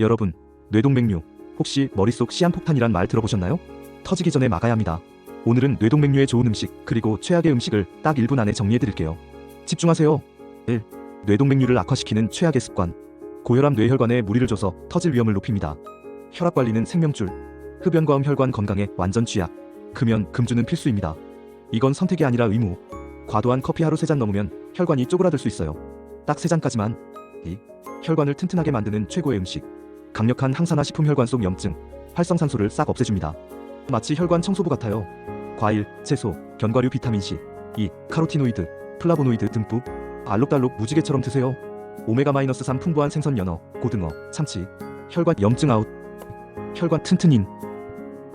여러분, 뇌동맥류 혹시 머릿속 시한폭탄이란 말 들어보셨나요? 터지기 전에 막아야 합니다. 오늘은 뇌동맥류에 좋은 음식 그리고 최악의 음식을 딱 1분 안에 정리해드릴게요. 집중하세요. 1. 뇌동맥류를 악화시키는 최악의 습관. 고혈압 뇌혈관에 무리를 줘서 터질 위험을 높입니다. 혈압 관리는 생명줄. 흡연과 음 혈관 건강에 완전 쥐약. 금연, 금주는 필수입니다. 이건 선택이 아니라 의무. 과도한 커피 하루 3잔 넘으면 혈관이 쪼그라들 수 있어요. 딱 3잔까지만. 2. 혈관을 튼튼하게 만드는 최고의 음식. 강력한 항산화 식품 혈관 속 염증, 활성산소를 싹 없애줍니다. 마치 혈관 청소부 같아요. 과일, 채소, 견과류 비타민C, 2. 카로티노이드, 플라보노이드 듬뿍 알록달록 무지개처럼 드세요. 오메가-3 풍부한 생선 연어, 고등어, 참치, 혈관 염증 아웃, 혈관 튼튼인,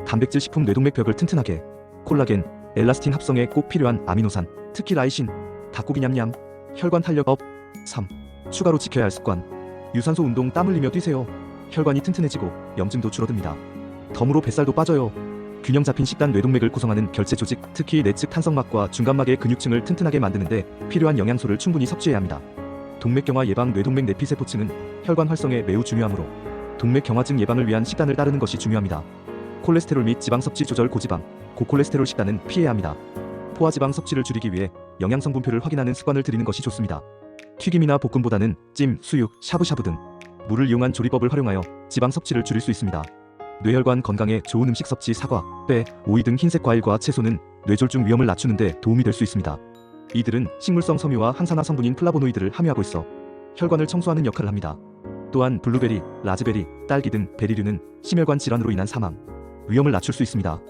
단백질 식품 뇌동맥벽을 튼튼하게, 콜라겐, 엘라스틴 합성에 꼭 필요한 아미노산, 특히 라이신, 닭고기 냠냠, 혈관 탄력 업, 3. 추가로 지켜야 할 습관, 유산소 운동 땀 흘리며 뛰세요. 혈관이 튼튼해지고 염증도 줄어듭니다. 덤으로 뱃살도 빠져요. 균형 잡힌 식단 뇌동맥을 구성하는 결제 조직, 특히 내측 탄성막과 중간막의 근육층을 튼튼하게 만드는데 필요한 영양소를 충분히 섭취해야 합니다. 동맥경화 예방 뇌동맥 내피세포층은 혈관 활성에 매우 중요하므로 동맥경화증 예방을 위한 식단을 따르는 것이 중요합니다. 콜레스테롤 및 지방 섭취 조절 고지방, 고콜레스테롤 식단은 피해야 합니다. 포화지방 섭취를 줄이기 위해 영양 성분표를 확인하는 습관을 들이는 것이 좋습니다. 튀김이나 볶음보다는 찜, 수육, 샤브샤브 등 물을 이용한 조리법을 활용하여 지방 섭취를 줄일 수 있습니다. 뇌혈관 건강에 좋은 음식 섭취 사과, 빼, 오이 등 흰색 과일과 채소는 뇌졸중 위험을 낮추는 데 도움이 될 수 있습니다. 이들은 식물성 섬유와 항산화 성분인 플라보노이드를 함유하고 있어 혈관을 청소하는 역할을 합니다. 또한 블루베리, 라즈베리, 딸기 등 베리류는 심혈관 질환으로 인한 사망, 위험을 낮출 수 있습니다.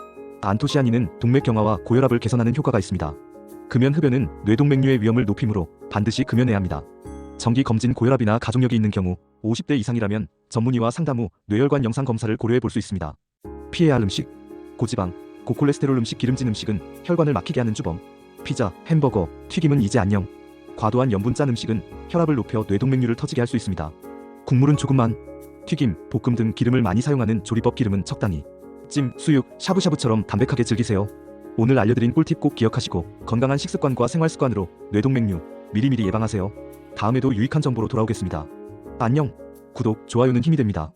안토시아닌은 동맥 경화와 고혈압을 개선하는 효과가 있습니다. 금연 흡연은 뇌동맥류의 위험을 높이므로 반드시 금연해야 합니다. 정기 검진 고혈압이나 가족력이 있는 경우 50대 이상이라면 전문의와 상담 후 뇌혈관 영상 검사를 고려해 볼 수 있습니다. 피해야 할 음식 고지방, 고콜레스테롤 음식 기름진 음식은 혈관을 막히게 하는 주범 피자, 햄버거, 튀김은 이제 안녕 과도한 염분 짠 음식은 혈압을 높여 뇌동맥류를 터지게 할 수 있습니다. 국물은 조금만 튀김, 볶음 등 기름을 많이 사용하는 조리법 기름은 적당히 찜, 수육, 샤브샤브처럼 담백하게 즐기세요. 오늘 알려드린 꿀팁 꼭 기억하시고 건강한 식습관과 생활 습관으로 뇌동맥류 미리미리 예방하세요. 다음에도 유익한 정보로 돌아오겠습니다. 안녕. 구독, 좋아요는 힘이 됩니다.